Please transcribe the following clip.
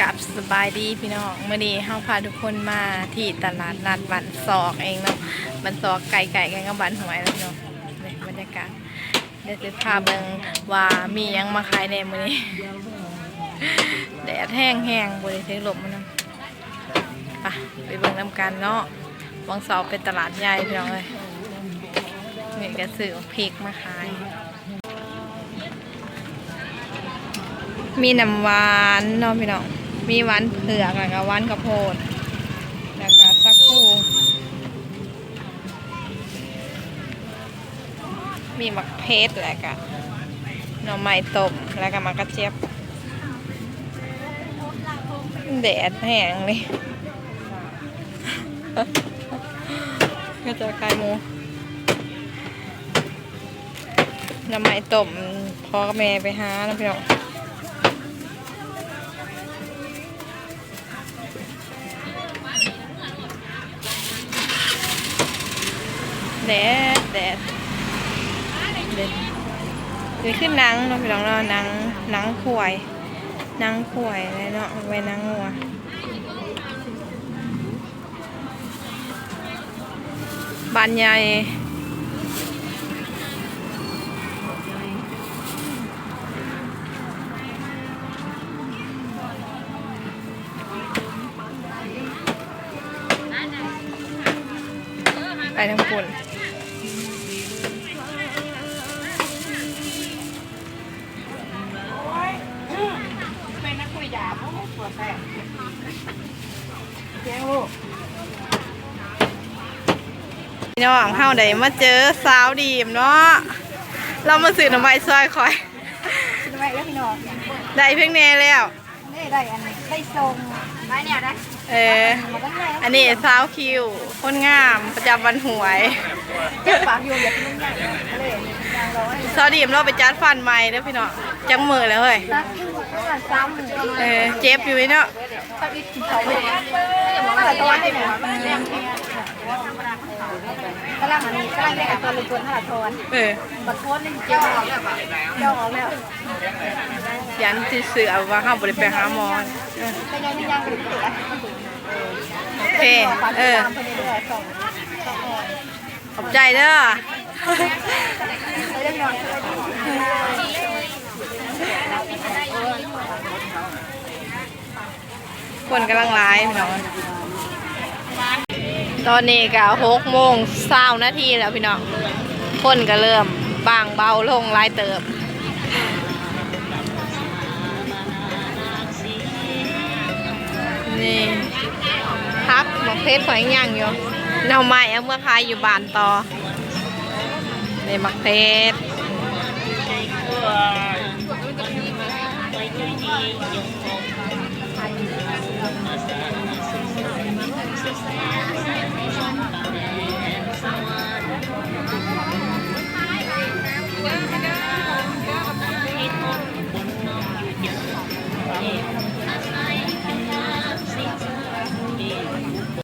กับสบายดีพี่น้องเมื่อนี้เฮาพาทุกคนมาที่ตลาดนัดบันซอกเองเนาะบันซอกไก่ไก่กันกับบันหวยแล้วพี่น้องนี่บรรยากาศเดี๋ยวจะพาเบิงว่ามียังมาขายในมื้อนี้แดดแห้งแห้งบ่ได้ถึงลมมันนำไปไปเบิงนํกันเนาะวังเสาเป็นตลาดใหญ่พี่น้องเอ้ยนี่ก็ซื้อพริกมาขาย มีน้ำหวานเนาะพี่น้อง มีหวานเผือกแล้วก็หวานข้าวโพดแล้วก็สักคู่มีมักเพชรแล้วก็หน่อไม้ต้มแล้วก็มักกระเจี๊ยบแดดแห้งเลยก็จะคายมูน่อไม้ต้มพ่อกับแม่ไปหานะพี่น้อง แดดแดดเด็ดนี่คือหนังเนาะพี่น้องเนานังนังขวยนังขวยเลยเนาะไว้นังงัวบานใหญ่ไปทั้งปุ่น พี่น้องเฮาได้มาเจอสาวดีมเนาะ เรามาซื้อน้ำใบซอยคอยคิดไว้แล้วพี่น้องได้เพียงแน่แล้วนี่ได้อันนี้ได้ทรงได้เนี่ยได้เออ มันก็ง่ายอันนี้สาวคิวคนงามประจำวันหวย เจ็บปากอยู่อย่ากินน้ำใหญ่เลยยางร้อย สาวดีมเราไปจัดฟันใหม่เด้อพี่น้อง จังมือแล้วเฮ้ยเออเจ็บอยู่เนาะกอีกสองเนแต่ตัวให้หนูกำลังอันกำลังได้กับตัวเลยตัวท่าทอนเออบัดโคนนี่เจ้าออกแล้วเจ้าออกแล้วยันที่สื่อเอาว่าเฮาบ่ได้ไปหาหมอนเออแต่ยังไม่ยังเป็นเสือโอเคเออตามไปเรื่อยๆสองสองออขอบใจเด้อ ไปเรื่องนอน คนกำลังไลฟ์พี่น้อง ตอนนี้ก็หกโมงเศร้านาทีแล้วพี่น้องคนก็เริ่มบางเบาลงหลายเติบนี่พักหมกเพชรหอยย่างอยู่เนาใหม่เอาเมื่อคายอยู่บานต่อในหมักเพชร Thank you.